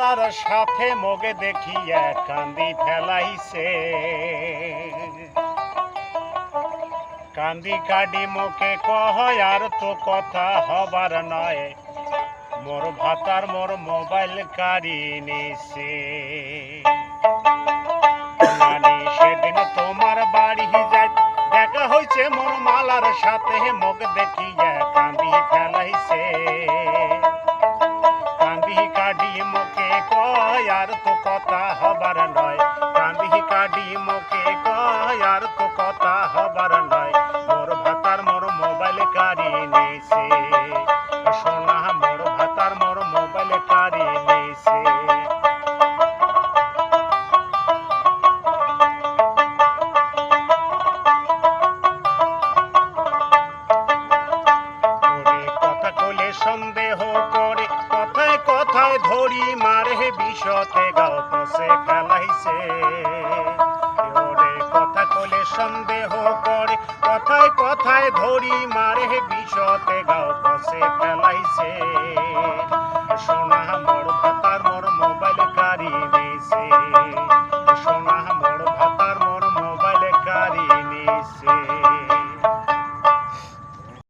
মালার সাথে মগে দেখিয়া কান্দি ফেলাইছে। কান্দি কাডি মুখে কহ আর তো কথা হবার নয়। মোর ভাতার মোর মোবাইল কারি নিছে। সেদিন তোমার বাড়ি যাই, দেখা হয়েছে মোর মালার সাথে মুখ দেখিয়া কান্দি ফেলাইছে। কাডি মুখে কয়, আর তো কথা হবার নয়। কান্দি কাডি মুখে কয়, আর তো কথা হবার নয়। মোর ভাতার মোর মোবাইল কারি নিছে। সোনা, মোর ভাতার মোর মোবাইল কারি নিছে। সন্দেহ করে কথায় ধরি মারে বিষতে গাও সে খেলাইছে। কথা কলে সন্দেহ করে, কথায় কথায় ধরি মারে বিষতে গাও সে ফেলাইছে